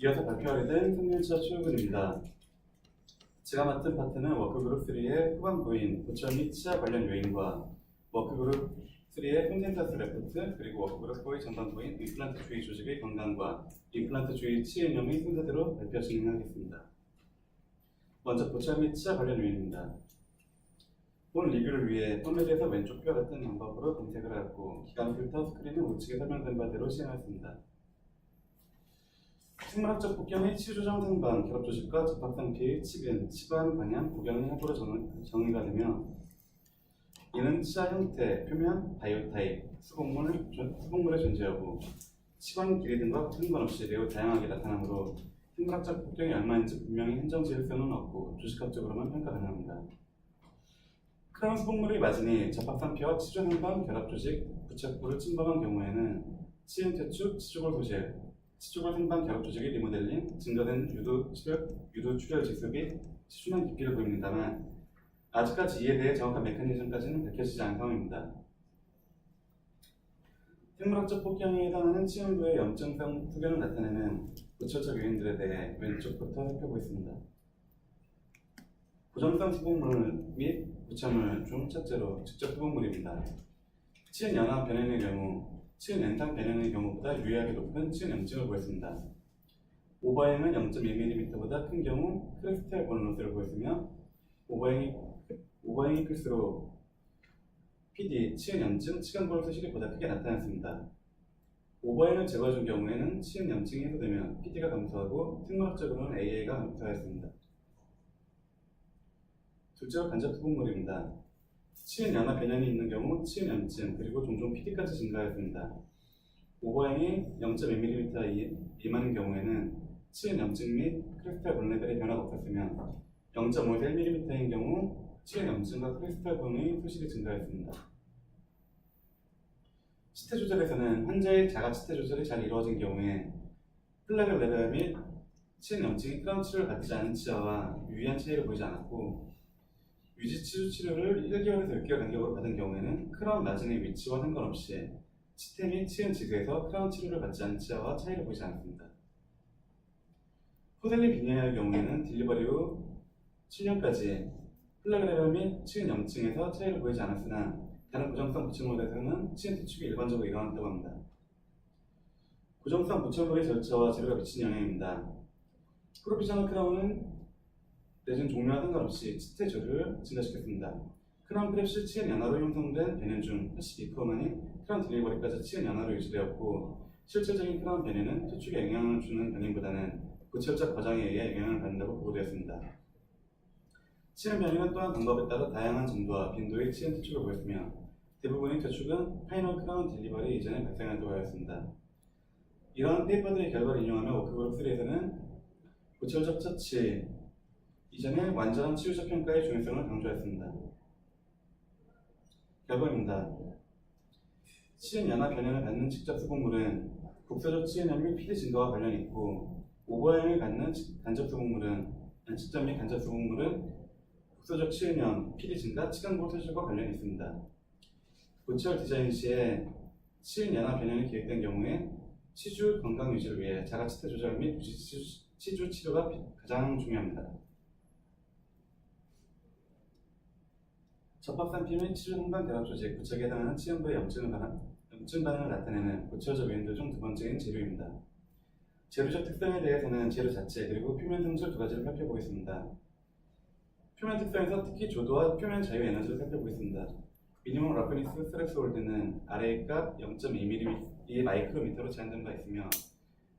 이어서 발표하게 된 3년차 출근입니다. 제가 맡은 파트는 워크그룹 3의 후반부인 고철 및 치아 관련 요인과 워크그룹 3의 콘센서스 레포트 그리고 워크그룹 4의 전반부인 임플란트 주위 조직의 건강과 임플란트 주위 치의 이념의 순서대로 발표 진행하겠습니다. 먼저 고철 및 치아 관련 요인입니다. 본 리뷰를 위해 펌멜에서 왼쪽 뼈 같은 방법으로 검색을 하였고 기관 필터 스크린은 우측에 설명된 바대로 시행하였습니다. 생물학적 폭경의 치조정 상방, 결합 조직과 접합 상태의 치근, 치관 방향, 구경의 합으로 정- 정의 가 되며 이는 치아 형태, 표면, 바이오 타입, 수곡물, 존- 수곡물의 존재 여부, 치관 길이 등과 상관없이 매우 다양하게 나타나므로 생물학적 폭경이 얼마인지 분명히 수는 없고 조직학적으로만 평가 가능합니다. 크라운 수곡물이 맞으니 접합상피와 치조상방, 결합 조직, 부착부를 침범한 경우에는 치은 퇴축, 치조골 소실, 치주골 생방 결합 조직의 리모델링, 증가된 유도 출혈, 유도 출혈 및 치주난 깊이를 보입니다만 아직까지 이에 대해 정확한 메커니즘까지는 밝혀지지 않은 상황입니다. 생물학적 폭경에 해당하는 치음부의 염증성 소견을 나타내는 구체적 요인들에 대해 왼쪽부터 살펴보겠습니다. 고정성 수분물 및 부착물 중 첫째로 직접 수분물입니다. 치은 연화 변형의 경우 치은 연상 변형의 경우보다 유의하게 높은 치은 염증을 보였습니다. 오버행은 0.1mm보다 큰 경우 크리스탈 보너스를 보였으며 오버행이, 오버행이 클수록 PD, 치은 염증, 치간볼 소실이 보다 크게 나타났습니다. 오버행을 제거해준 경우에는 치은 염증이 해소되며 PD가 감소하고 생물학적으로는 AA가 감소하였습니다. 둘째로 간접 수분물입니다. 치은 연화 변형이 있는 경우 치은 염증 그리고 종종 PD까지 증가하였습니다. 오버행이 0.1mm 미만인 경우에는 치은 염증 및 크리스탈 본 레벨의 변화가 없었으며 0.5에서 1mm인 경우 치은 염증과 크리스탈 본의 소실이 증가했습니다. 치태 조절에서는 환자의 자가 치태 조절이 잘 이루어진 경우에 플라그 레벨 및 치은 염증이 크라운 치료를 받지 않은 치아와 유의한 차이를 보이지 않았고 유지 치주 치료를 1개월에서 6개월 간격으로 받은 경우에는 크라운 마진의 위치와 상관없이 및 치은 지그에서 크라운 치료를 받지 않은 치아와 차이를 보이지 않습니다. 호텔리 빈혈의 경우에는 딜리버리 후 7년까지 플라그레벨 및 치은 염증에서 차이를 보이지 않았으나 다른 고정성 부착물에서는 치은 퇴축이 일반적으로 일어났다고 합니다. 고정성 부착물의 절차와 재료가 미친 영향입니다. 프로비저널 크라운은 내진 종류와 상관없이 치태조를 증가시켰습니다. 크라운 프랩시 치은 연화로 형성된 변형 중 82%만이 크라운 딜리버리까지 치은 연화로 유지되었고 실질적인 크라운 변형은 퇴축에 영향을 주는 변형보다는 구체적 과정에 의해 영향을 받는다고 보고되었습니다. 치은 변형은 또한 방법에 따라 다양한 정도와 빈도의 치은 퇴축을 보였으며 대부분의 퇴축은 파이널 크라운 딜리버리 이전에 발생한다고 하였습니다. 이러한 페이퍼들의 결과를 인용하며 워크그룹 3에서는 구체적 처치 이전에 완전한 치유적 평가의 중요성을 강조했습니다. 결과입니다. 치은 연화 변형을 갖는 직접 수분물은 국소적 치은염 및 피드 증가와 관련이 있고 오버형을 갖는 직- 간접 수분물은 아니, 직접 및 간접 수분물은 국소적 치은염, 피드 증가, 치간골 소실과 관련이 있습니다. 고철 디자인 시에 치은 연화 변형이 기획된 경우에 치주 건강 유지를 위해 자가치태 조절 및 치주, 치료가 피- 가장 중요합니다. 접합산 피는 치주 흥반 결합 조직, 부착에 해당하는 치음부의 염증을 반응, 염증 반응을 나타내는 고철적 요인들 중 두 번째인 재료입니다. 재료적 특성에 대해서는 재료 자체 그리고 표면 등술 두 가지를 살펴보겠습니다. 표면 특성에서 특히 조도와 표면 자유 에너지를 살펴보겠습니다. 미니멈 라프니스 스트레스홀드는 RA 값 0.2mm 마이크로미터로 제한된 바 있으며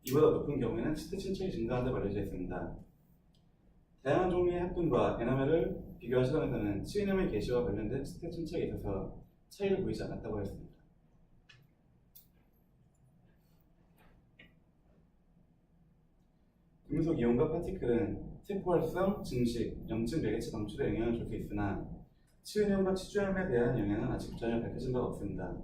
이보다 높은 경우에는 치트 침체이 증가한다고 알려져 있습니다. 다양한 종류의 합금과 에나멜을 비교한 실험에서는 치은염의 개시와 관련된 치태 침체에 있어서 차이를 보이지 않았다고 하였습니다. 금속 이온과 파티클은 세포 활성, 증식, 염증 매개체 방출에 영향을 줄 수 있으나 치은염과 치주염에 대한 영향은 아직 전혀 밝혀진 바가 없습니다.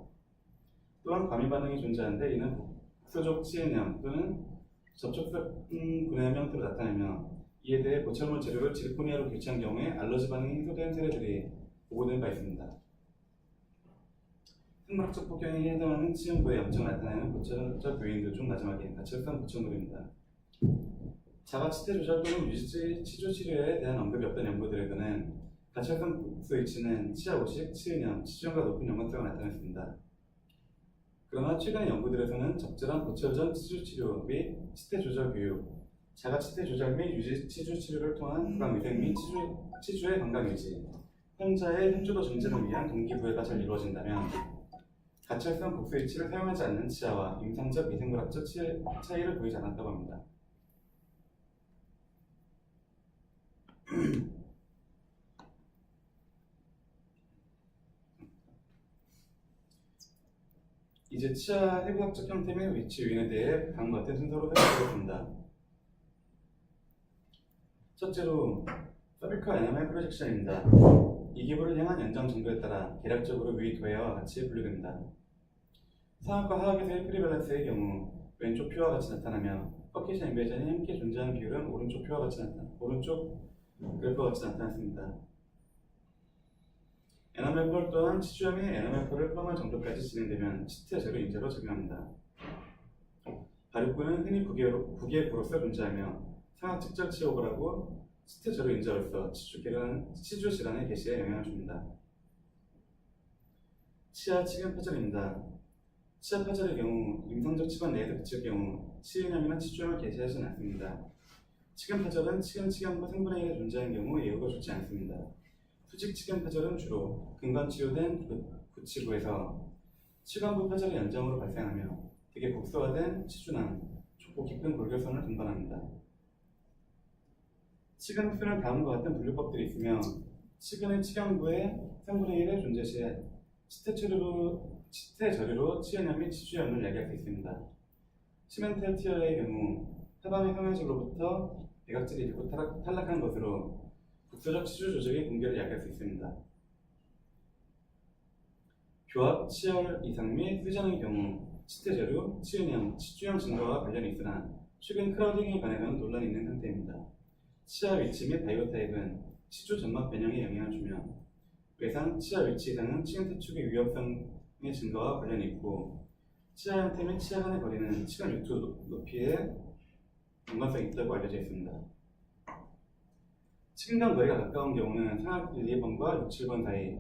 또한 과민 반응이 존재하는데 이는 국소적 치은염 또는 접촉성 분해염 형태로 나타내며 이에 대해 보철물 재료를 질코니아로 교체한 경우에 알러지 반응이 해소된 사례들이 보고된 바 있습니다. 생물학적 폭경에 해당하는 치음부의 염증을 나타내는 보철적 요인들 중 마지막인 가철성 보철물입니다. 자가 치태 조절 또는 유지 치주 치료에 대한 언급이 없던 연구들에서는 가치활성 국소 위치는 치아 오식, 치은염, 치주염과 높은 연관성을 나타냈습니다. 그러나 최근의 연구들에서는 적절한 고철전 치주 치료 및 치태 조절 교육, 자가 치태 조절 및 유지 치주 치료를 통한 건강 위생 및 치주, 치주의 건강 유지, 환자의 현주도 증진을 위한 동기부여가 잘 이루어진다면 가치활성 국소 위치를 사용하지 않는 치아와 임상적 미생물학적 치- 차이를 보이지 않았다고 합니다. 이제 치아 해부학적 형태 및 위치 요인에 대해 다음과 같은 순서로 살펴보겠습니다. 첫째로 서비컬 에너멜 프로젝션입니다. 이 기부를 향한 연장 정도에 따라 계략적으로 위 도해와 같이 분류됩니다. 상악과 하악에서의 프리밸런스의 경우 왼쪽 표와 같이 나타나며 퍼킷 엠베전이 함께 존재하는 비율은 오른쪽 표와 같이 나타 오른쪽 그래프와 같이 나타났습니다. 에너멜 또한 치주염이 에너멜 펄을 포함할 정도까지 진행되면 치태 제로 인자로 적용합니다. 발육부는 흔히 부계로, 부계부로서 존재하며 상악 측정 치오브라고 치태 제로 인자로서 치주 질환, 치주 질환의 개시에 영향을 줍니다. 치아 치근 파절입니다. 치아 파절의 경우 임상적 치관 내에서 그칠 경우 치은염이나 치주염을 개시하지는 않습니다. 치근 파절은 치근 치경과 성분의 일에 존재하는 경우 예후가 좋지 않습니다. 수직 치근 파절은 주로 근관 치료된 구- 구치부에서 치관부 파절의 연장으로 발생하며 되게 국소화된 치주낭, 좁고 깊은 골격선을 동반합니다. 치근 흡수는 다음과 같은 분류법들이 있으며 치근의 치경부에 3분의 1의 존재 시에 치태 처리로 치태 저리로 치연염 및 치주염을 야기할 수 있습니다. 시멘텔 티어의 경우 하방의 성형질로부터 대각질이 일부 탈락, 탈락한 것으로 국소적 치주 조직의 붕괴를 야기할 수 있습니다. 교합, 치열 이상 및 후전의 경우 치태 저류, 치은염, 치주염 증가와 관련이 있으나 최근 크라우딩에 관해서는 논란이 있는 상태입니다. 치아 위치 및 바이오 타입은 치주 점막 변형에 영향을 주며 외상 치아 위치 이상은 치근 퇴축의 위협성의 증가와 관련이 있고 치아 형태 및 치아 간의 거리는 치간 유투 높이에 연관성이 있다고 알려져 있습니다. 치근간 거리가 가까운 경우는 상악 1, 2번과 6, 7번 사이,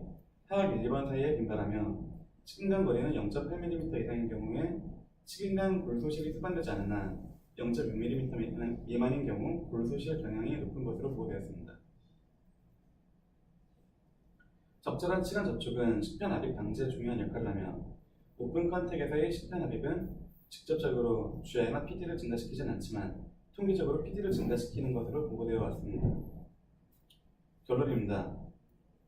하악 1, 2번 사이에 빈발하며 치근간 거리는 0.8mm 이상인 경우에 치근간 골소실이 수반되지 않으나 0.6mm 미만인 경우 골소실 경향이 높은 것으로 보고되었습니다. 적절한 치간 접촉은 식편 압입 방지에 중요한 역할을 하며 오픈 컨택에서의 식편 압입은 직접적으로 GI나 PD를 증가시키진 않지만 통계적으로 PD를 증가시키는 것으로 보고되어 왔습니다. 결론입니다.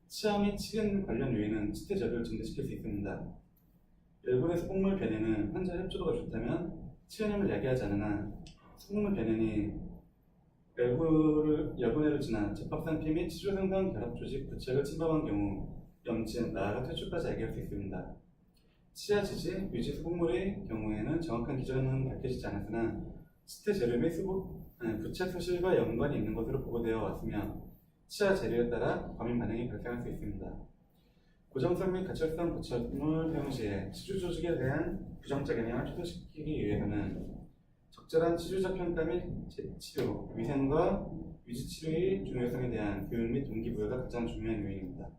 치아 및 치근 관련 요인은 치태저를 증가시킬 수 있습니다. 열분의 수곡물 변이는 환자 협조도가 좋다면 치연염을 야기하지 않으나 수곡물 변이이 열분을 열분해를 지나 접합상피 및 치주 상당 결합 조직 부착을 침범한 경우 염증, 나아가 퇴출까지 야기할 수 있습니다. 치아 지지, 유지 수곡물의 경우에는 정확한 기준은 밝혀지지 않았으나 치태 재료 및 아니, 부착 소실과 연관이 있는 것으로 보고되어 왔으며 치아 재료에 따라 과민 반응이 발생할 수 있습니다. 고정성 및 가철성 부착물 사용 시에 치주 조직에 대한 부정적 영향을 최소시키기 위해서는 적절한 치주적 평가 및 치료, 위생과 유지 치료의 중요성에 대한 교육 및 동기부여가 가장 중요한 요인입니다.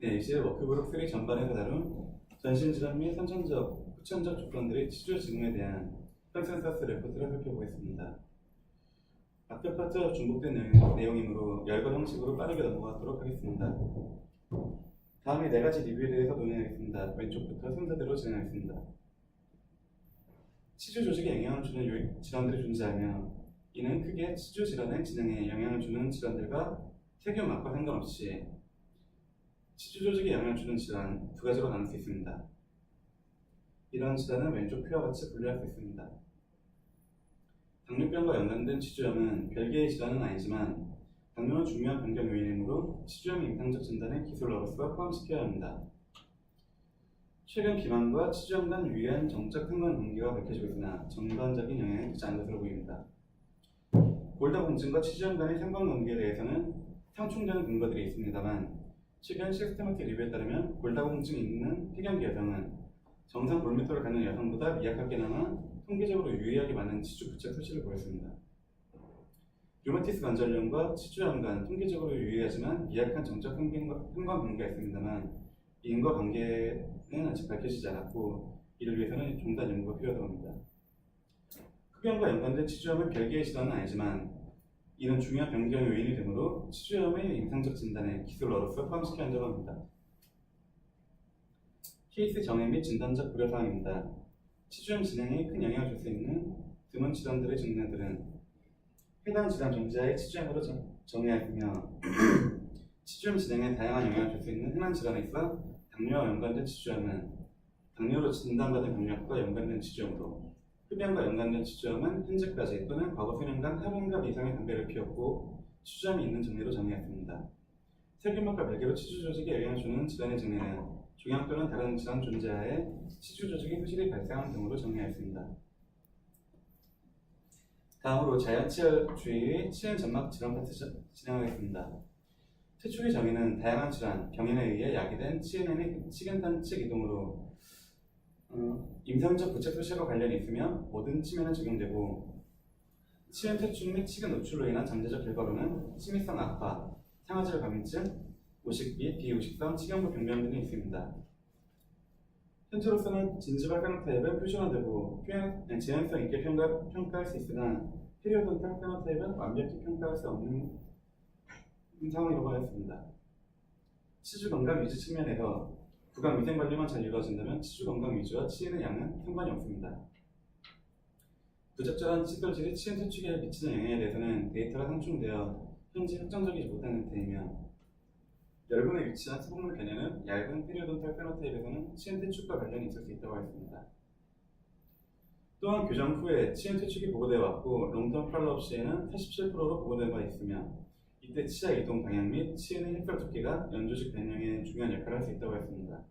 네, 이제 워크그룹 3 전반에서 다룬 전신질환 및 선천적, 후천적 조건들의 치주 증후에 대한 컨센서스 레포트를 살펴보겠습니다. 앞에 파트와 중복된 내용- 내용이므로 열거 형식으로 빠르게 넘어가도록 하겠습니다. 다음에 네 가지 리뷰에 대해서 논의하겠습니다. 왼쪽부터 순서대로 진행하겠습니다. 치주 조직에 영향을 주는 요- 질환들이 존재하며 이는 크게 치주 질환의 진행에 영향을 주는 질환들과 세균 맛과 상관없이 치주 조직에 영향을 주는 질환 두 가지로 나눌 수 있습니다. 이러한 질환은 왼쪽 표와 같이 분류할 수 있습니다. 당뇨병과 연관된 치주염은 별개의 질환은 아니지만 당뇨는 중요한 변경 요인이므로 치주염 임상적 진단에 기술로로서 포함시켜야 합니다. 최근 비만과 치주염 간 유의한 정적 상관 관계가 밝혀지고 있으나 전반적인 영향이 크지 않은 것으로 보입니다. 골다공증과 치주염 간의 상관관계에 대해서는 상충되는 근거들이 있습니다만 최근 시스테마틱 리뷰에 따르면 골다공증이 있는 폐경기 여성은 정상 볼미터를 갖는 여성보다 미약하게나마 통계적으로 유의하게 많은 치주 부착 소실을 보였습니다. 류마티스 관절염과 치주염 간 통계적으로 유의하지만 미약한 정적 상관관계가 있습니다만 이 인과관계는 아직 밝혀지지 않았고 이를 위해서는 좀더 연구가 필요하다고 합니다. 흡연과 연관된 치주염은 별개의 질환은 아니지만 이는 중요한 변경 요인이 되므로 치주염의 임상적 진단에 기술로로서 포함시켜야 한다고 합니다. 케이스 정의 및 진단적 고려사항입니다. 치주염 진행에 큰 영향을 줄 수 있는 드문 질환들의 증상들은 해당 질환 존재의 치주염으로 정- 정의하였으며 치주염 진행에 다양한 영향을 줄 수 있는 흔한 질환에 있어 당뇨와 연관된 치주염은 당뇨로 진단받은 병력과 연관된 치주염으로 흡연과 연관된 치주염은 현재까지 또는 과거 수년간 흡연과 이상의 담배를 피웠고 치주염이 있는 정리로 정의했습니다. 세균막과 별개로 치주 조직에 영향을 주는 질환의 정리는 종양 또는 다른 질환 존재하에 치주 조직의 소실이 발생한 경우로 정리하였습니다. 다음으로 자연치열주의의 치연 점막 질환 파트 저- 진행하겠습니다. 최초의 정의는 다양한 질환, 병인에 의해 야기된 치연의 치근단측 이동으로 어, 임상적 부착 소실과 관련이 있으며 모든 치매는 적용되고 치연 퇴출 및 치근 노출로 인한 잠재적 결과로는 심미성 악화, 상아질 감염증, 오식 및 비오식성 치경부 병변 등이 있습니다. 현재로서는 진지발 페노타입은 표준화되고 재현성 있게 평가, 평가할 수 있으나 피리오돈탈 페노타입은 완벽히 평가할 수 없는 상황이라고 하였습니다. 치주 건강 유지 측면에서 구강 위생 관리만 잘 이루어진다면 치주 건강 유지와 치인의 양은 상관이 없습니다. 부적절한 치솔질이 치인 퇴축에 미치는 영향에 대해서는 데이터가 상충되어 현재 확정적이지 못한 상태이며 열분에 위치한 수분물 개념은 얇은 피리오돈탈 페노타입에서는 치인 퇴축과 관련이 있을 수 있다고 하였습니다. 또한 교정 후에 치인 퇴축이 보고되어 왔고 롱텀 팔로업 시에는 87%로 보고된 바 있으며 이때 치아 이동 방향 및 치인의 혈관 두께가 연조직 변형에 중요한 역할을 할 수 있다고 했습니다.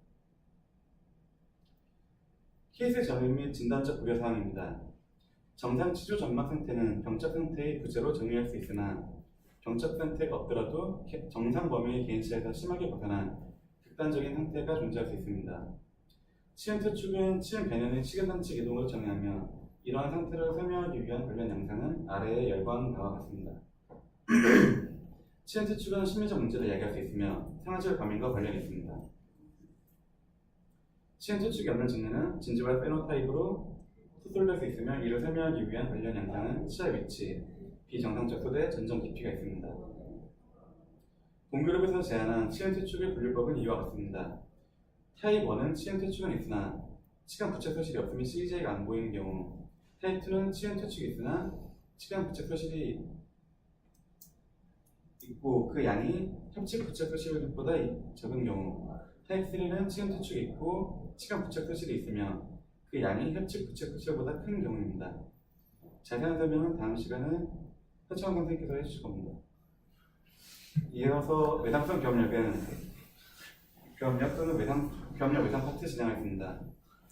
케이스 정의 및 진단적 고려 사항입니다. 정상 치주 점막 상태는 병적 상태의 부재로 정의할 수 있으나 병적 상태가 없더라도 개- 정상 범위의 개인치에서 심하게 벗어난 극단적인 상태가 존재할 수 있습니다. 치은 퇴축은 치은 변연의 치근단측 이동으로 정의하며 이러한 상태를 설명하기 위한 관련 영상은 아래에 열거한 바와 같습니다. 치은 퇴축은 심리적 문제를 야기할 수 있으며 상하질 감염과 관련이 있습니다. 치은 퇴축이 없는 증례는 진지발 페노타입으로 수술될 수 있으며 이를 설명하기 위한 관련 영상은 치아 위치, 비정상적 소대, 전정 깊이가 있습니다. 본그룹에서 제안한 치은 퇴축의 분류법은 이와 같습니다. 타입 1은 치은 퇴축은 있으나 치간 부착 소실이 없으면 CJ가 안 보이는 경우 타입 2는 치은 퇴축이 있으나 치간 부착 소실이 있고 그 양이 협칙 부착 소실보다 적은 경우 타입 3는 치간 퇴축이 있고 치간 부착 소실이 있으며 그 양이 협칙 부착 소실보다 큰 경우입니다. 자세한 설명은 다음 시간에 서창원 선생님께서 해주실 겁니다. 이어서 외상성 겸력은 겸력 또는 외상 겸력 외상 파트 진행하겠습니다.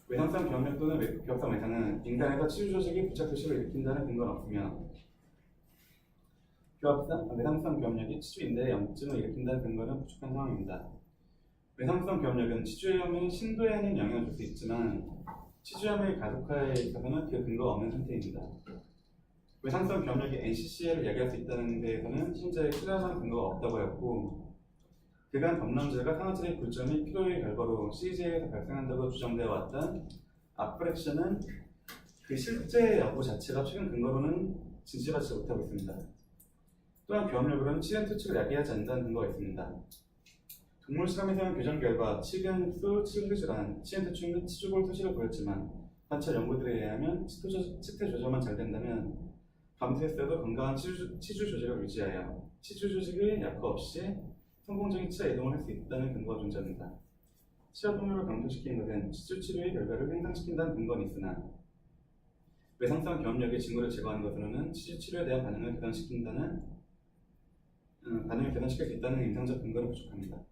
외상성 겸력 또는 외- 겹성 외상은 인간에서 치주 조직이 부착 소실을 일으킨다는 근거는 없으며 교합상, 외상성 겸력이 치주 인대에 염증을 일으킨다는 근거는 부족한 상황입니다. 외상성 겸력은 치주염의 신도에는 영향을 줄 수 있지만 치주염의 가속화에 있어서는 그 근거가 없는 상태입니다. 외상성 겸력이 NCCL을 야기할 수 있다는 데에서는 현재 실험한 근거가 없다고 했고 그간 범람질과 상하질의 굴점이 피로의 결과로 CJ에서 발생한다고 주장되어 왔던 아프렉션은 그 실제 여부 자체가 최근 근거로는 진실하지 못하고 있습니다. 또한 교합력으로는 치근 퇴축을 야기하지 않는다는 근거가 있습니다. 동물 실험에서는 교정 결과 치근수, 치근질환, 및 치주골 소실을 보였지만 관찰 연구들에 의하면 조- 치태 조절만 잘 된다면 밤새서도 건강한 치주, 치주 조직을 유지하여 치주 조직의 약화 없이 성공적인 치아 이동을 할 수 있다는 근거가 존재합니다. 치아 분류를 강조시키는 것은 치주 치료의 결과를 횡상시킨다는 근거는 있으나 외상성 경험력의 징후를 제거하는 것으로는 치주 치료에 대한 반응을 개선시킨다는 음, 반응을 개선시킬 수 있다는 임상적 근거는 부족합니다.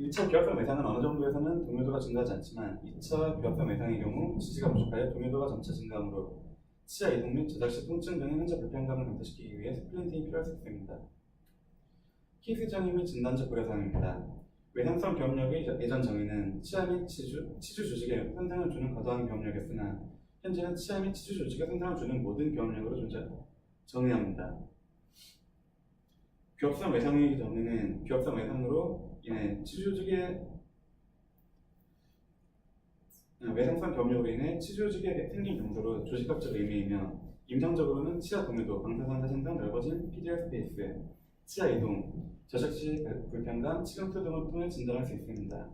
1차 비합성 외상은 어느 정도에서는 동요도가 증가하지 않지만 2차 비합성 외상의 경우 지지가 부족하여 동요도가 점차 증가하므로 치아 이동 및 저작 시 통증 등의 현재 불편감을 감소시키기 위해 스플린팅이 필요할 수 있습니다. 키스 및 진단적 고려사항입니다. 외상성 기업력의 예전 정의는 치아 및 치주, 치주 조직에 손상을 주는 과도한 기업력이었으나 현재는 치아 및 치주 조직에 손상을 주는 모든 기업력으로 존재, 정의합니다. 기업성 외상의 정의는 기업성 외상으로 인해 치주 조직의 아, 외상성 기업력으로 인해 치주 조직에 생긴 경소로 조직학적 의미이며 임상적으로는 치아 동요도 방사선 사진등 넓어진 PDR 스페이스, 치아 이동, 저작 시 불편감, 치근수 등을 통해 진단할 수 있습니다.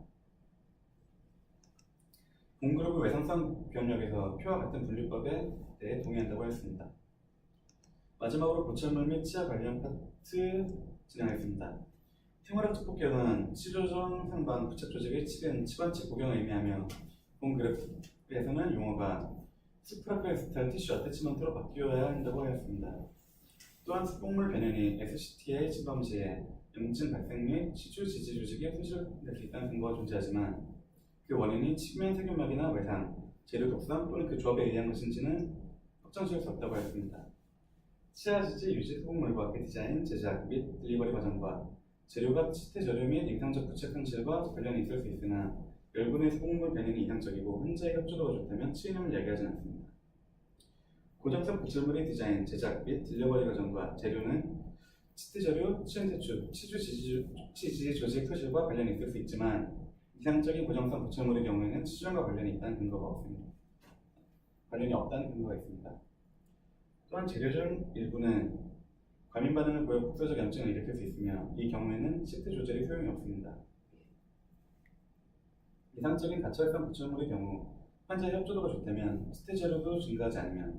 공그룹의 외상성 기업력에서 표와 같은 분류법에 대해 동의한다고 했습니다. 마지막으로 고철물 및 치아 관련 파트 진행하겠습니다. 생활학적 폭격은 치조정 상방 부착 조직의 치근, 치관치 복용을 의미하며 본 그래프에서는 용어가 스프라크스탈 티슈 어태치먼트로 바뀌어야 한다고 하였습니다. 또한 스폭물 변연이 SCTA 침범 시에 염증 발생 및 치주 지지 조직에 소실될 수 있다는 근거가 존재하지만 그 원인이 측면 세균막이나 외상, 재료 독성 또는 그 조합에 의한 것인지는 확정 지을 수 없다고 하였습니다. 치아 지지 유지 소금물과 그 디자인, 제작 및 딜리버리 과정과 재료가 치태 재료 및 임상적 부착 형질과 관련이 있을 수 있으나 열분의 소금물 변이는 이상적이고 혼자의 협조도가 좋다면 치유염을 이야기하지 않습니다. 고정성 부출물의 디자인, 제작 및 딜리버리 과정과 재료는 치태 재료, 치연 세축, 치주 지지, 조직 소실과 관련이 있을 수 있지만 이상적인 고정성 부출물의 경우에는 치주염과 관련이 있다는 근거가 없습니다. 관련이 없다는 근거가 있습니다. 또한 재료 중 일부는 과민 반응을 보여 국소적 염증을 일으킬 수 있으며 이 경우에는 시트 조절이 소용이 없습니다. 이상적인 가철성 부출물의 경우 환자의 협조도가 좋다면 재료도 증가하지 않으면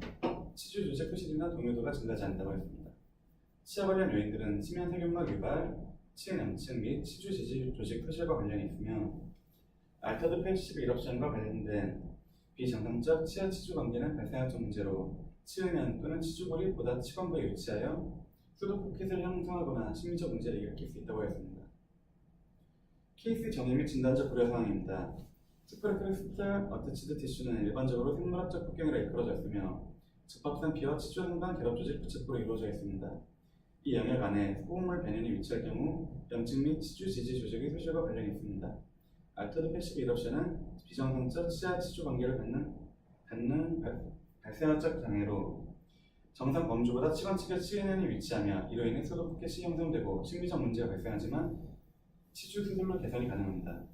치주 조직 표실이나 동요도가 증가하지 않는다고 했습니다. 치아 관련 요인들은 치면 세균막 유발, 치은 염증 및 치주 지지 조직 표실과 관련이 있으며 알타드 81 이럽션과 관련된 비정상적 치아 치주 관계는 발생학적 문제로 치으면 또는 치주골이 보다 치관부에 위치하여 수도 포켓을 형성하거나 심리적 문제를 일으킬 수 있다고 했습니다. 케이스 정의 및 진단적 고려 사항입니다. 스프레크리스탈 어트치드 티슈는 일반적으로 생물학적 폭경이라 이끌어져 있으며 접합상 피와 치주 상단 결합 조직 부착부로 이루어져 있습니다. 이 영역 안에 소금물 변연이 위치할 경우 염증 및 치주 지지 조직의 소실과 관련이 있습니다. 알터드 패시브 이럽션은 비정상적 치아 치주 관계를 갖는, 갖는 발- 발생학적 장애로 정상 범주보다 치관치가 치근현이 위치하며 이로 인해 소도 포켓이 형성되고 심리적 문제가 발생하지만 치주 수술로 개선이 가능합니다.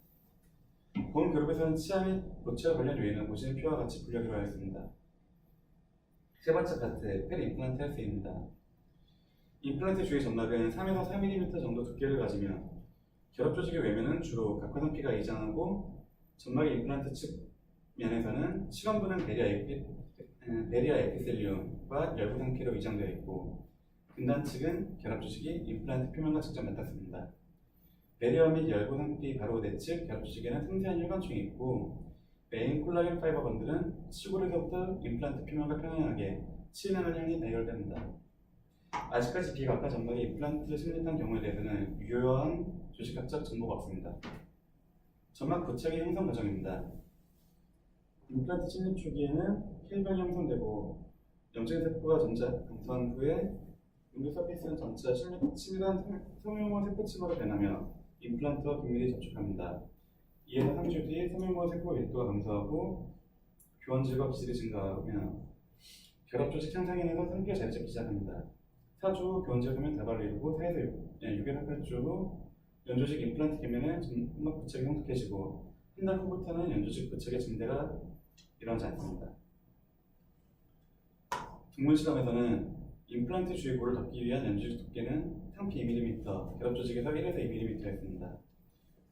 본 그룹에서는 치아 및 고체 관련 요인을 보시는 표와 같이 분류하기로 하였습니다. 세 번째 파트, 페리 임플란트 헬스입니다. 임플란트 주위 점막은 3에서 4mm 정도 두께를 가지며 결합 조직의 외면은 주로 각화상 피가 이장하고 점막의 임플란트 측면에서는 치관부는 베리아 에피, 음, 베리아 에피셀리움과 열부 상 피로 위장되어 있고 근단 측은 결합 조직이 임플란트 표면과 직접 맞닿습니다. 베리아 및 열부 상피 바로 내측 결합 조직에는 섬세한 혈관충이 있고 메인 콜라겐 파이버 건들은 시골에서부터 임플란트 표면과 평행하게 치은행을 향해 배열됩니다. 아직까지 비각화 점막의 임플란트를 침입한 경우에 대해서는 유효한 조직학적 정보가 없습니다. 점막 부착의 형성 과정입니다. 임플란트 침입 초기에는 혈변이 형성되고 염증 세포가 점차 감소한 후에 운두 서피스는 침입, 침입한 섬유모 세포 침으로 변하며 임플란트와 긴밀히 접촉합니다. 2에서 3주 뒤 섬유모 세포 밀도가 감소하고 교원 질과 기질이 증가하며 결합 조직 향상인에서 상피가 자리 잡기 시작합니다. 4주 후 교원질 소면 다발을 이루고 4에서 6에서 8주 후 연조직 임플란트 계면에 점막 부착이 성숙해지고 한 달 후부터는 연조직 부착의 증대가 일어나지 않습니다. 동물 실험에서는 임플란트 볼을 덮기 위한 연주직 두께는 상피 2mm, 결합 조직에서 1에서 2mm였습니다.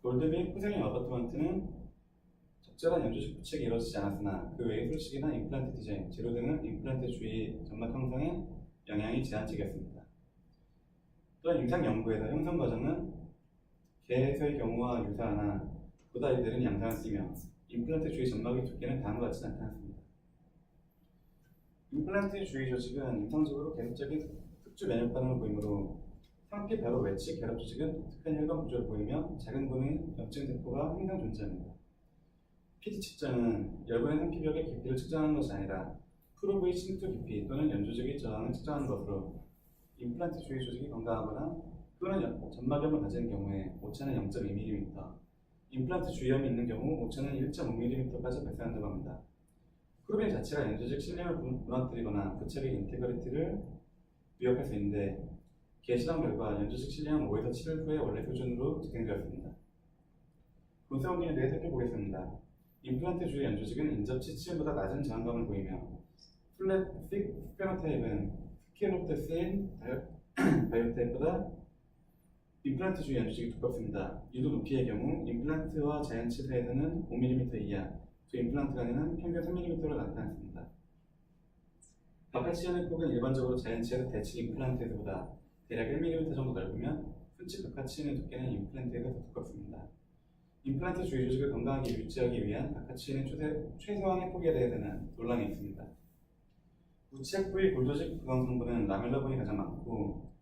골드 및 후생형 어바트먼트는 적절한 연주직 부착이 이루어지지 않았으나 그 외의 술식이나 임플란트 디자인, 재료 등은 임플란트 주위 점막 형성에 영향이 제한적이었습니다. 또한 임상 연구에서 형성 과정은 개에서의 경우와 유사하나 보다 이들은 양상을 띠며 임플란트 주위 점막의 두께는 다음과 같이 나타났습니다. 임플란트 주위 조직은 임상적으로 계속적인 특주 면역 반응을 보이므로 상피 바로 외측 결합 조직은 독특한 혈관 구조를 보이며 작은 분의 염증 세포가 항상 존재합니다. PT 측정은 열분의 상피벽의 깊이를 측정하는 것이 아니라 프로브의 침투 깊이 또는 연조직의 저항을 측정하는 것으로 임플란트 주위 조직이 건강하거나 또는 연- 점막염을 가진 경우에 오차는 0.2mm, 임플란트 주위염이 있는 경우 오차는 1.5mm까지 발생한다고 합니다. 프로빈 자체가 연조직 실링을 무- 무너뜨리거나 부착의 인테그리티를 위협할 수 있는데 개실험 결과 연조직 실링은 5에서 7일 후에 원래 수준으로 진행되었습니다. 분석 원인에 대해 살펴보겠습니다. 임플란트 주위 연조직은 인접치 치음보다 낮은 저항감을 보이며 플랫 픽 페노타입은 스케노테스인 바이오타입보다 임플란트 주위 연조직이 두껍습니다. 유도 높이의 경우 임플란트와 자연치 사이에서는 5mm 이하, 두 임플란트 간에는 평균 3mm로 나타났습니다. 바카치안의 폭은 일반적으로 자연치에서 대칭 임플란트에서보다 대략 1mm 정도 넓으면 순치 바카치안의 두께는 임플란트에서 더 두껍습니다. 임플란트 주위 조직을 건강하게 유지하기 위한 최대, 최소한의 폭에 대해서는 논란이 있습니다. 우체국 부위 골조직 구성 성분은 라멜라본이 가장 많고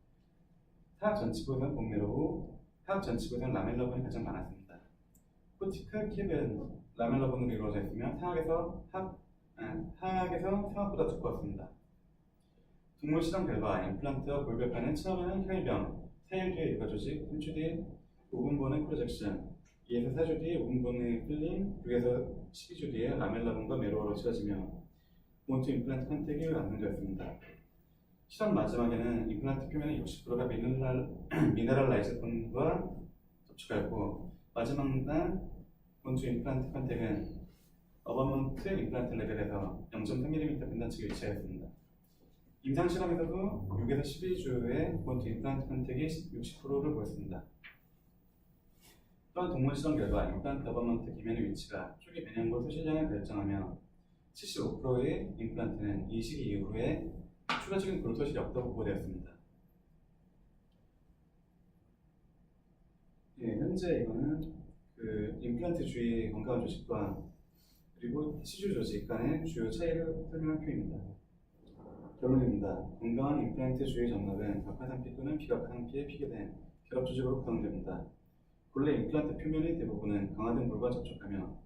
하악 전치부에서는 본메로우, 하악 전치부에서는 라멜라본이 가장 많았습니다. 코티칼 캡은 라멜라본으로 이루어져 있으며 상악에서 하악, 아, 상악보다 두꺼웠습니다. 동물 실험 결과 임플란트와 골격하는 처음에는 혈병, 4일 뒤에 유가 조직, 3주 뒤에 5분본의 프로젝션, 2에서 4주 뒤에 5분본의 필링, 6에서 12주 뒤에 라멜라본과 메로어로 치러지며 본투 임플란트 컨택이 완성되었습니다. 실험 마지막에는 임플란트 표면의 60%가 미네랄, 미네랄라이즈 본과 접촉하였고 마지막 날 본투 임플란트 컨택은 어버먼트 임플란트 레벨에서 0.3mm 빈단측에 위치하였습니다. 임상 실험에서도 6에서 12주에 본투 임플란트 컨택이 60%를 보였습니다. 또한 동물 실험 결과 임플란트 어버먼트 기면의 위치가 초기 변형과 소실량을 결정하며 75%의 임플란트는 이 시기 이후에 추가적인 골 소실이 없다고 보고되었습니다. 예, 현재 이거는 그 임플란트 주위 건강한 조직과 그리고 치주 조직 간의 주요 차이를 설명한 표입니다. 결론입니다. 건강한 임플란트 주위 점막은 각화상피 또는 비각상피에 피게된 결합 조직으로 구성됩니다. 본래 임플란트 표면의 대부분은 강화된 물과 접촉하며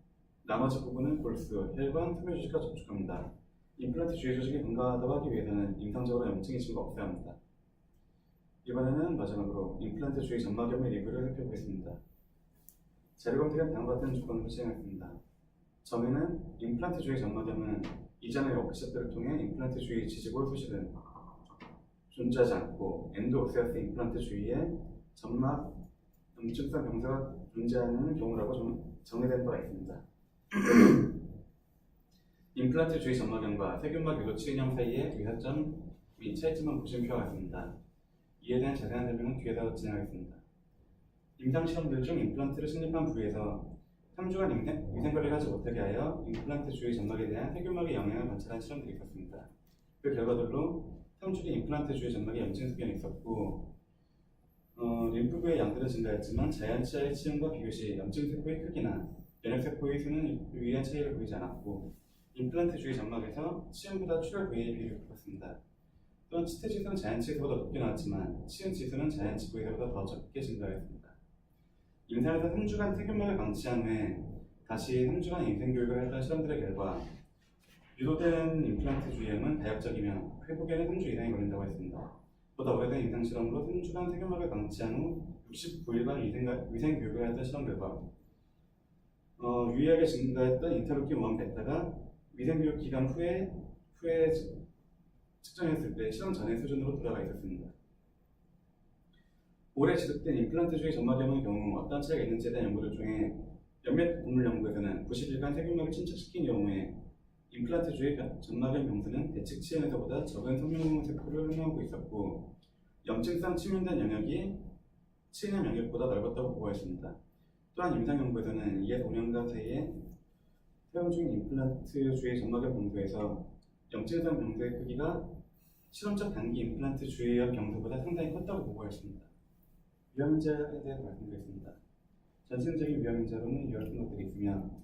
나머지 부분은 골수, 혈관, 투명 조직과 접촉합니다. 임플란트 주위 조직이 건강하다고 하기 위해서는 임상적으로 염증이 증거 없어야 합니다. 이번에는 마지막으로 임플란트 주위 점막염의 리뷰를 살펴보겠습니다. 자료 검색은 다음과 같은 조건으로 시행했습니다. 정의는 임플란트 주위 점막염은 이전의 워크숍들을 통해 임플란트 주위 지지골 소실은 존재하지 않고 엔도오세아스 임플란트 주위에 점막 염증성 병사가 존재하는 경우라고 정- 정의된 바가 있습니다. 임플란트 주위 점막염과 세균막 유도 치근염 사이의 유사점 및 차이점만 보시면 표와 같습니다. 이에 대한 자세한 설명은 뒤에서 진행하겠습니다. 임상 실험들 중 임플란트를 식립한 부위에서 3주간 위생, 위생관리를 하지 못하게 하여 임플란트 주위 점막에 대한 세균막의 영향을 관찰한 실험들이 있었습니다. 그 결과들로 3주 뒤 임플란트 주위 점막에 염증 소견이 있었고 어, 림프구의 양들은 증가했지만 자연치아의 치음과 비교시 염증 세포의 크기나 면역 세포의 수는 유의한 차이를 보이지 않았고 임플란트 주위 점막에서 치음보다 출혈 부위의 비율이 높았습니다. 또한 치태 지수는 자연치에서보다 높게 나왔지만 치은 지수는 자연치 부위보다 더 적게 증가했습니다. 임상에서 3주간 세균막을 방치한 후에 다시 3주간 인생교육을 했던 실험들의 결과 유도된 임플란트 주위염은 다약적이며 회복에는 3주 이상이 걸린다고 했습니다. 보다 오래된 임상 실험으로 3주간 세균막을 방치한 후 69일간 위생, 위생 교육을 했던 실험 결과 어, 유의하게 증가했던 인터루킨 1 베타가 위생 교육 기간 후에 후에 측정했을 때 실험 전의 수준으로 돌아가 있었습니다. 올해 지속된 임플란트 주위 점막염의 경우 어떤 차이가 있는지에 대한 연구를 통해 몇몇 동물 연구에서는 90일간 세균막을 침착시킨 경우에 임플란트 주위 변- 점막염 병수는 대측 치연에서보다 적은 성룡 세포를 흡수하고 있었고 염증성 침윤된 영역이 치연 영역보다 넓었다고 보고했습니다. 또한 임상 연구에서는 2에서 5년간 사이에 사용 중 임플란트 주위 점막염 병수에서 염증성 병수의 크기가 실험적 단기 임플란트 주위염 병수보다 상당히 컸다고 보고했습니다. 위험인자에 대해서 말씀드리겠습니다. 전체적인 위험인자로는 같은 것들이 있으며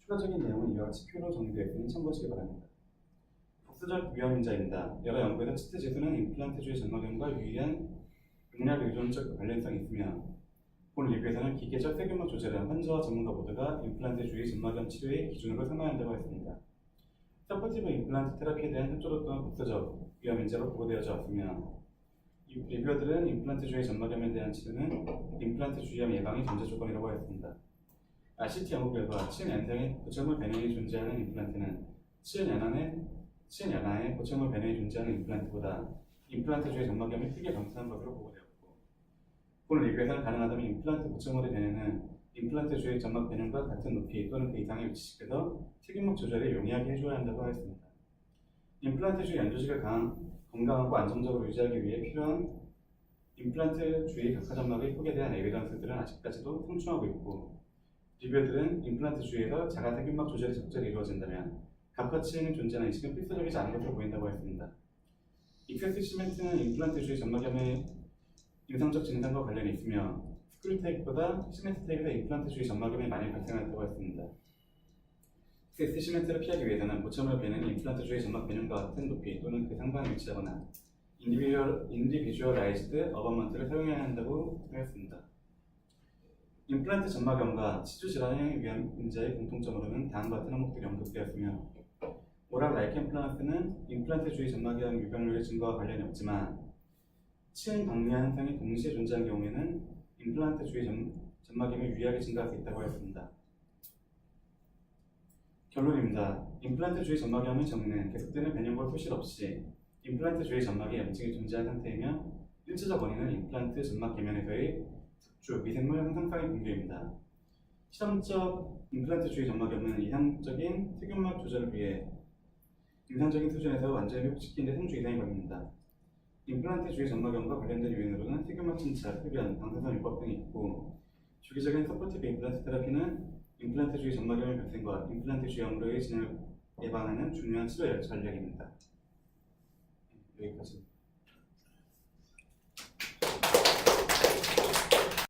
추가적인 내용은 이와 같이 표로 정리되어 있으니 참고하시기 바랍니다. 복수적 위험인자입니다. 여러 연구에서 치트 지수는 임플란트 주위 점막염과 유의한 용량 의존적 관련성이 있으며 본 리뷰에서는 기계적 세균막 조절은 환자와 전문가 모두가 임플란트 주위 점막염 치료의 기준으로 삼아야 한다고 했습니다. 서포티브 임플란트 테라피에 대한 협조도 또한 복수적 위험 인자로 보고되어져 왔으며 이 리뷰어들은 임플란트 주의 점막염에 대한 치료는 임플란트 주의염 예방이 전제 조건이라고 하였습니다. RCT 연구 결과 치은 연상의 고체물 변형이 존재하는 임플란트는 치은 연안의 치은 연화의 고체물 변형이 존재하는 임플란트보다 임플란트 주의 점막염이 크게 감소한 것으로 보고되었고 본 리뷰에서는 가능하다면 임플란트 고체물의 변형은 임플란트 주의 점막 변형과 같은 높이 또는 그 이상에 위치시켜서 튀김목 조절에 용이하게 해줘야 한다고 하였습니다. 임플란트주의 연조직을 강한, 건강하고 안정적으로 유지하기 위해 필요한 임플란트 주의 각하 점막의 폭에 대한 에비던스들은 아직까지도 성충하고 있고 리뷰어들은 임플란트 주위에서 자가 세균막 조절이 적절히 이루어진다면 각화치에는 존재하는 인식은 필수적이지 않은 것으로 보인다고 했습니다. 익세스 시멘트는 임플란트 주위 점막염의 임상적 증상과 관련이 있으며 스크류 타입보다 시멘트 타입에서 임플란트 주위 점막염이 많이 발생한다고 했습니다. 익세스 시멘트를 피하기 위해서는 고체물 변형이 임플란트 주위 점막 변형과 같은 높이 또는 그 상방에 위치하거나 인디비주얼, 인디비주얼라이즈드 어버먼트를 사용해야 한다고 하였습니다. 임플란트 점막염과 치주 질환의 위험 인자의 공통점으로는 다음과 같은 항목들이 언급되었으며 오랄 라이켄 플라스는 임플란트 주위 점막염 유병률의 증가와 관련이 없지만 치은 박리화 현상이 동시에 존재한 경우에는 임플란트 점, 점막염이 유의하게 증가할 수 있다고 하였습니다. 결론입니다. 임플란트 주위 점막염의 정의는 계속되는 변형과 소실 없이 임플란트 주위 점막에 염증이 존재한 상태이며 일차적 원인은 임플란트 점막 계면에서의 주 미생물 항상성의 붕괴입니다. 실험적 임플란트 주의 점막염은 이상적인 세균막 조절을 위해 임상적인 수준에서 완전히 회복시킨 데 3주 이상이 걸립니다. 임플란트 주의 점막염과 관련된 요인으로는 세균막 침착, 흡연, 방사선 유법 등이 있고 주기적인 서포티브 임플란트 테라피는 임플란트 주의 점막염의 발생과 임플란트 주염으로의 진을 예방하는 중요한 치료 전략입니다. 여기까지.